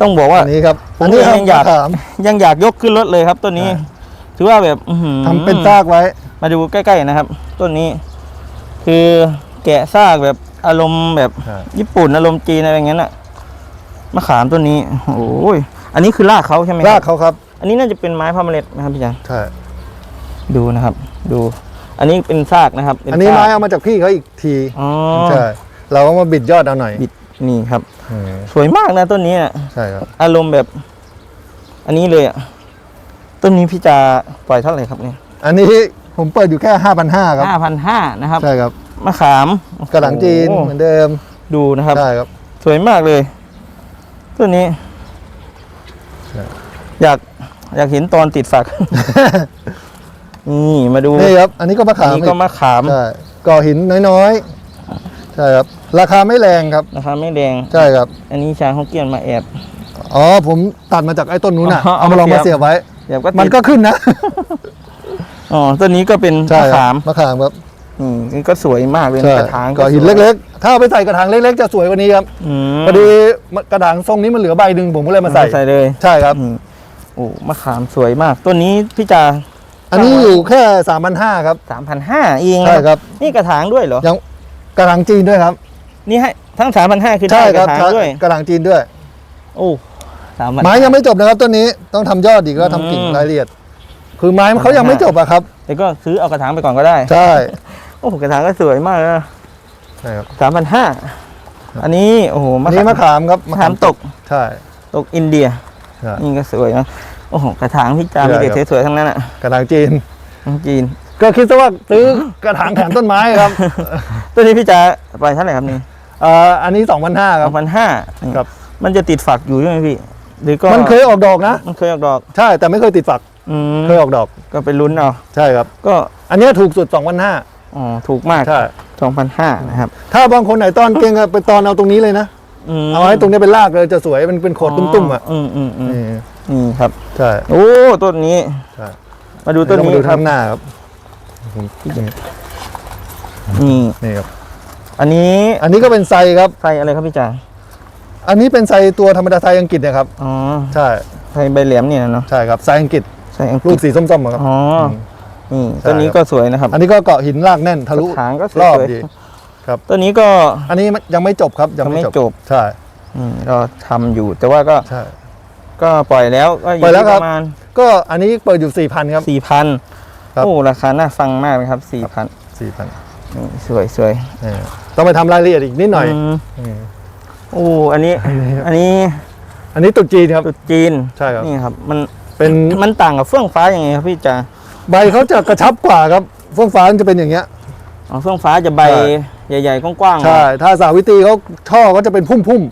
ต้องบอกว่าอันนี้ครับผมอันนี้ครับยังอยากมะขาม ยังอยากยกขึ้นรถเลยครับต้นนี้ใช่ถือว่าแบบอื้อหือทำเป็นซากไว้ มาดูใกล้ๆนะครับ ต้นนี้ คือแกะซากแบบอารมณ์แบบใช่ญี่ปุ่นอารมณ์จีนอะไรอย่างนั้นอะมะขามต้นนี้โอ้ยอันนี้คือรากเขาใช่ไหมคบรากเขาครับอันนี้น่าจะเป็นไม้พาเมล็ดนะครับพี่จันใช่ดูนะครับ ดู อันนี้เป็นซากนะครับเป็อันนี้ซากไม้เอามาจากพี่เขาอีกทีอ๋อ ใช่เราก็มาบิดยอดเอาหน่อย บิดนี่ครับอืม สวยมากนะต้นนี้อะใช่ครับ อารมณ์แบบ อันนี้เลยอะต้นนี้พี่จะปล่อยเท่าไหร่ครับเนี่ย อันนี้ผมเปิดอยู่แค่5,500ครับห้าพันห้านะครับ ใช่ครับ มะขามกระหลังจีนโอ้โหเหมือนเดิม ดูนะครับ ใช่ครับ สวยมากเลย ต้นนี้ใช่อยากอยากเห็นตอนติดฝัก นี่มาดู นี่ครับ อันนี้ก็มะอันขามนี้ก็อีกมะขามใช่ก่อหินน้อยๆ ใช่ครับ ราคาไม่แรงครับนะครับไม่แดงใช่ครับ อันนี้ชาฮกเกี้ยนมาแอบอ๋อผมตัดมาจากไอ้ต้นนู้นน่ะอ๋อเอามาลองเอามามาเสีเสียยบบไว้แอบก็ติดมันก็ขึ้นนะอ๋อต้นนี้ก็เป็นใช่มะครัขามบมะขามครับอืมนี่ก็สวยมากเลยใช่กระถางก่อหินสวยเล็กๆ ถ้าเอาไปใส่กระถางเล็กๆ จะสวยกว่านี้ครับอืมพอดีกระถางทรงนี้มันเหลือใบหนึ่งผมก็เลยมาใส่ใส่เลย ใช่ครับอืมโอ้มะขามสวยมากต้นนี้พี่จาอันนี้อยู่แค่สามพันห้าครับสามพันห้าเองใช่ครับ นี่กระถางด้วยเหรอยัง กระถางจีนด้วยครับนี่ให้ทั้งสามพันห้าคือได้ใช่กครัระถางด้วยกระถางจีนด้วย โอ้สามพันไม้ยังไม่จบนะครับต้นนี้ต้องทำยอดอีกแล้วทำกิ่งอืมรายละเอียด คือไม้มันเขายังไม่จบอะครับแต่ก็ซื้อเอากระถางไปก่อนก็ได้ ใช่โอ้โหกระถางก็สวยมากนะใช่ครับสามพันห้าอันนี้โอ้โหอันนี้มะขามครับมะขามตกใช่ตกอินเดียใช่นี่ก็สวยนะโอ้โหกระถางพี่จาใช่มีเด็กครับสวยๆทั้งนั้นอะกระถางจีนทั้งจีน ก็คิดซะว่าซื้อกระถางแถมต้นไม้ครับต้นนี้พี่จาไปเท่าไหร่ครับนี่เอ่ออันนี้2 5 0 0คสรัอบ งพันห้าครับ มันจะติดฝักอยู่ใช่ไหมพี่หรือก็มันเคยออกดอกนะ มันเคยออกดอกใช่แต่ไม่เคยติดฝักอืมเคยออกดอกก็ไปลุ้นเอาใช่ครับ ก็อันเนี้ยถูกสุด 2 5 0 0อ๋อถูกมากใช่ สองพันห้านะครับถ้าบางคนไหนตอนเก่งอะไปตอนเอาตรงนี้เลยนะ มเอาให้ตรงเนี้ยเป็นรากเลยจะสวยมันเป็นโขดตุ้มๆอะอืมอืมอืมนี่นี่ครับ ใช่ โอ้ต้นนี้ ใช่ มาดูต้นต้องนี้มาดูครัข้าบงหน้าครับ นี่นี่ นี่ครับ อันนี้อันนี้ก็เป็นไซครับใส่อะไรครับพี่จ๋าอันนี้เป็นไซตัวธรรมดาไซอังกฤษนะครับ อ๋อใช่ใส่ใบแหลมเนี่ยนะเนาะ ใช่ครับ ไซอังกฤษใส่อังกลูฤกษสีส้มๆอะครับ อ๋อมนี่ใช่ต้นนี้ครับก็สวยนะครับ อันนี้ก็เกาะหินรากแน่นทะลุกระถางก็สรอบวยดีๆต้นนี้ก็ อันนี้ยังไม่จบครับ ยังยังไม่ไม่จบจบใช่อืมก็ทำอยู่ แต่ว่าก็ ใช่ ก็ปล่อยแล้ว ก็อยู่ปล่อยแล้วที่คปรับระมาณ ก็อันนี้เปิดอยู่4ี่พันครับสี่พัน ครับ โอ้ราคาน่าฟังมากนะครับสี่พันสี่พันสวยสวยต้องไปทำรายละเอียดอีกนิดหน่อยมอืมโอ้อันนี้ อันนี้ อันนี้อันนี้ตุกจีนครับตุดจีนใช่ครับนี่ครับ มันเป็นมันต่างกับเฟื่องฟ้ายังไงครับพี่จ๋าใบเขาจะกระชับกว่าครับเฟื่องฟ้ามันจะเป็นอย่างเงี้ยอ๋อเฟื่องฟ้าจะใบใช่ใหญ่ๆกว้างๆใช่ถ้าสาวิตรีเขาช่อก็จะเป็นพุ่ม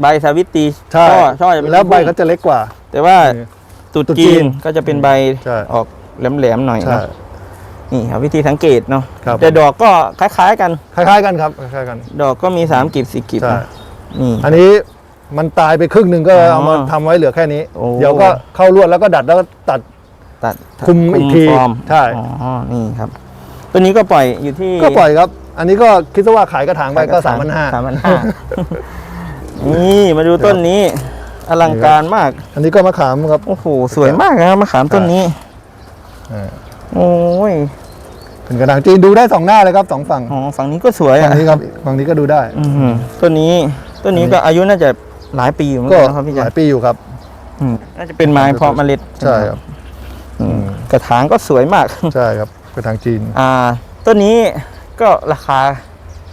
ใบสาวิตรีๆใช่ช่อช่อจะเป็นแล้วใบพุ่มเขาจะเล็กกว่า แต่ว่าเออตุดตุ๊ดจีจีนนก็จะเป็นใบใช่ออก แหลมๆหน่อยใช่ เนอะนี่ครับวิธีสังเกตเนาะครับ แต่ดอกก็คล้ายๆกัน คล้ายๆกันครับคล้ายๆกันดอกก็มีสามกีบสี่กีบใช่นะนี่ อันนี้มันตายไปครึ่งหนึ่งก็อ๋อเอามาทำไว้เหลือแค่นี้ โอ้ เดี๋ยวก็เข้าลวดแล้วก็ดัดแล้วก็ตัด ตัดคุมอีกทีฟอร์มใช่ อ๋อนี่ครับ ตัวนี้ก็ปล่อยอยู่ที่ก็ปล่อยครับ อันนี้ก็คิดซะว่าขายกระถางไปก็สามพันห้า สามพันห้านี่มาดูต้นนี้ อลังการมาก อันนี้ก็มะขามครับ โอ้โหสวยมากนะครับมะขามต้นนี้เออ โอ้ยเป็นกระถางจีนดูได้สองหน้าเลยครับสองฝั่งอ๋อฝั่งนี้ก็สวยฝั่อะงนี้ครับฝั่งนี้ก็ดูได้อือหือต้นนี้ต้นนี้ก็อายุน่าจะหลายปีอยู่เหมือนก็กันนะครับพี่หจ๋าลายปีอยู่ครับ อืมน่าจะเป็นไม้เพาะเมล็ดใช่ครับอืมอืมกระถางก็สวยมาก ใช่ครับกระถางจีน อ่า ต้นนี้ก็ราคา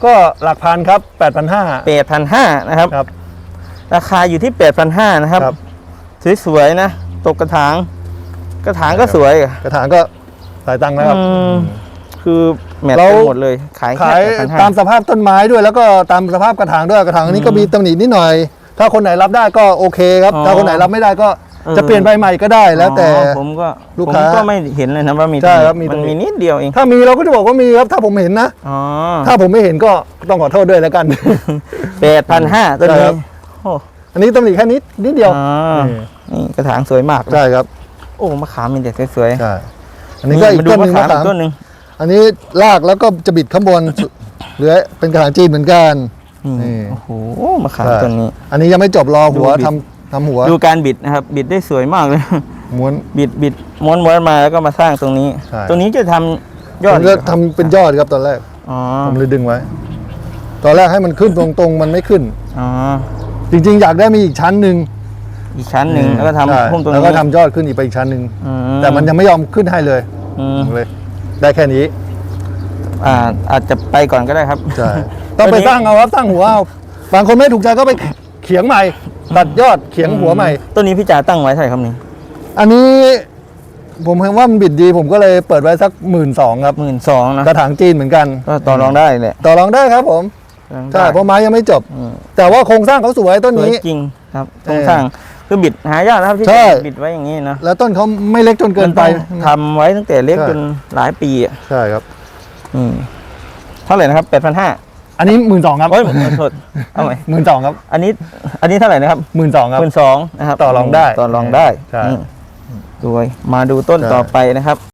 ก็หลักพันครับแปดพันห้า8,500นะครับ ครับ ราคาอยู่ที่8,500นะครับ ครับ สวยๆนะ ตกกระถาง กระถางก็สวยอะกระถางก็หลายตังค์นะครับ อืมคือแมทเรา กันหมดเลยขายแค่ขาย8,500ตามสภาพต้นไม้ด้วย แล้วก็ตามสภาพกระถางด้วยกระถางอันนี้ก็อืมมีตำหนินิดหน่อย ถ้าคนไหนรับได้ก็โอเคครับอ๋อถ้าคนไหนรับไม่ได้ก็เออจะเปลี่ยนใบใหม่ก็ได้แล้วแต่ อ๋อผมก็ลูกผมค้าก็ไม่เห็นเลยนะว่ามีใช่ครับตงนี้มีตมัรงนนี้ มีนิดเดียวเองถ้ามีเราก็จะบอกว่ามีครับถ้าผมเห็นนะ อ๋อถ้าผมไม่เห็นก็ต้องขอโทษด้วยแล้วกัน แปดพันห้าต้นใช่นี้ครับ โอ้อันนี้ตำหนิแค่นิดนิดเดียวอ๋อนี่นี่กระถางสวยมากเลย ใช่ครับ โอ้มะขามมีแต่สวยใช่อันๆนี้ก็อีกมาดูต้นหมะนึ่งขามมะอีขามกต้นหนึ่งอันนี้ลากแล้วก็จะบิดข้างบนสุเหลือเป็นกระถางจีนเหมือนกัน นี่ นี่โอ้โหมะขามใช่ต้นนี้ อันนี้ยังไม่จบรอหัวดูบิดททำหัวดูการบิดนะครับ บิดได้สวยมากเลย ม้วน บิดบิดม้วนม้วนมาแล้วก็มาสร้างตรงนี้ ใช่ ตรงนี้จะทำยอผดมจะทำเป็นยอดครับตอนแรก อ๋อผมเลยดึงไว้ ตอนแรกให้มันขึ้นตรงๆ มันไม่ขึ้น อ๋อจริงๆ อยากได้มีอีกชั้นหนึ่ง อีกชั้นหนึ่งแล้วก็ใช่ทำพุ่มตรงแล้วนี้ก็ทำยอดขึ้นอีกไปอีกชั้นหนึ่งอืแต่มันยังไม่ยอมขึ้นให้เลยอืมเลย ได้แค่นี้ อ่าอาจจะไปก่อนก็ได้ครับใช่ต้องไปตัวนี้สร้างเอาครับสร้างหัวเอาบางคนไม่ถูกใจก็ไปเขียงใหม่ ตัดยอดเขียงหัวใหม่ต้นนี้พี่จ๋าตั้งไว้เท่าไหร่ครับนี่อันนี้ผมเห็นว่ามันบิดดีผมก็เลยเปิดไว้สักหมื่นสองครับหมื่นสองนะกระถางจีนเหมือนกันก็ต่อรองได้แหละต่อรองได้ครับผมต่อรองได้ใช่เพราะไม้ยังไม่จบอืมแต่ว่าโครงสร้างเขาสวยต้นสวยนี้จริงครับเออโครงสร้าง คือบิดหายากนะครับที่ใช่ จะบิดไว้อย่างนี้นะแล้วต้นเขาไม่เล็กจนเกินไป มัต้องทำไว้ตั้งแต่เล็กใช่ จนหลายปีอะใช่ครับ อืมเท่าไหร่นะครับแปดพันห้าอันนี้หมื่นสองครับโอ้ยผมขอโทษเอาใหม่หมื่นสองครับอันนี้อันนี้เท่าไหร่นะครับ หมื่นสองครับ หมื่นสองนะครับต่อรองได้ต่อรองได้ใช่อืมดูไว้มาดูต้นใช่ ต่อไปนะครับ